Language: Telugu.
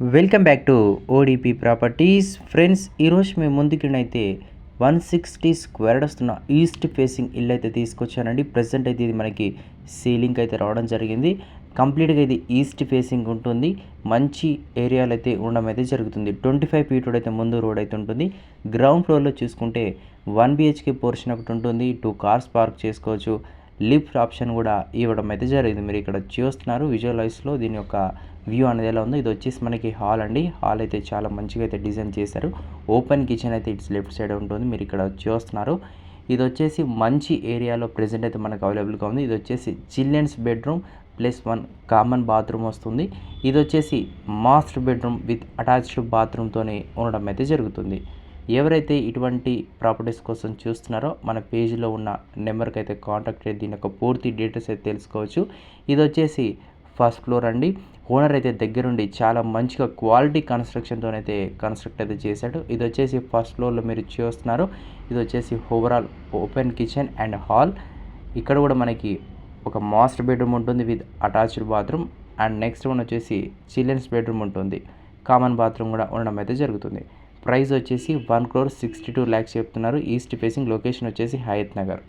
Welcome back to ODP properties. Friends ఈరోజు మేము ముందుకినైతే వన్ సిక్స్టీ స్క్వేర్డ్ వస్తున్న ఈస్ట్ ఫేసింగ్ ఇల్లు అయితే తీసుకొచ్చానండి. ప్రజెంట్ అయితే ఇది మనకి సీలింగ్ అయితే రావడం జరిగింది. కంప్లీట్గా ఇది ఈస్ట్ ఫేసింగ్ ఉంటుంది. మంచి ఏరియాలో అయితే ఉండడం అయితే జరుగుతుంది. ట్వంటీ ఫైవ్ ఫీట్ రోడ్ అయితే ముందు రోడ్ అయితే ఉంటుంది. గ్రౌండ్ ఫ్లోర్లో చూసుకుంటే వన్ బిహెచ్కే పోర్షన్ ఒకటి ఉంటుంది. టూ కార్స్ పార్క్ చేసుకోవచ్చు. లిఫ్ట్ ఆప్షన్ కూడా ఇవ్వడం అయితే జరిగింది. మీరు ఇక్కడ చూస్తున్నారు విజువలైజ్లో దీని యొక్క వ్యూ అనేది ఎలా ఉందో. ఇది వచ్చేసి మనకి హాల్ అండి. హాల్ అయితే చాలా మంచిగా అయితే డిజైన్ చేశారు. ఓపెన్ కిచెన్ అయితే ఇట్స్ లెఫ్ట్ సైడ్ ఉంటుంది. మీరు ఇక్కడ చూస్తున్నారు ఇది వచ్చేసి మంచి ఏరియాలో ప్రజెంట్ అయితే మనకు అవైలబుల్గా ఉంది. ఇది వచ్చేసి children's bedroom plus one common bathroom వస్తుంది. ఇది వచ్చేసి మాస్టర్ బెడ్రూమ్ విత్ అటాచ్డ్ బాత్రూమ్తోనే ఉండడం అయితే జరుగుతుంది. ఎవరైతే ఇటువంటి ప్రాపర్టీస్ కోసం చూస్తున్నారో మన పేజీలో ఉన్న నెంబర్కి అయితే కాంటాక్ట్ అయ్యి దీని యొక్క పూర్తి డీటెయిల్స్ అయితే తెలుసుకోవచ్చు. ఇది వచ్చేసి ఫస్ట్ ఫ్లోర్ అండి. ఓనర్ అయితే దగ్గరుండి చాలా మంచిగా క్వాలిటీ కన్స్ట్రక్షన్తో అయితే కన్స్ట్రక్ట్ అయితే చేశాడు. ఇది వచ్చేసి ఫస్ట్ ఫ్లోర్లో మీరు చూస్తున్నారు. ఇది వచ్చేసి overall open kitchen and hall. ఇక్కడ కూడా మనకి ఒక మాస్టర్ బెడ్రూమ్ ఉంటుంది with attached bathroom and next one వచ్చేసి చిల్డ్రన్స్ బెడ్రూమ్ ఉంటుంది. కామన్ బాత్రూమ్ కూడా ఉండడం అయితే జరుగుతుంది. ప్రైస్ వచ్చేసి one crore sixty two lakhs చెప్తున్నారు. ఈస్ట్ ఫేసింగ్ లొకేషన్ వచ్చేసి హయత్ నగర్.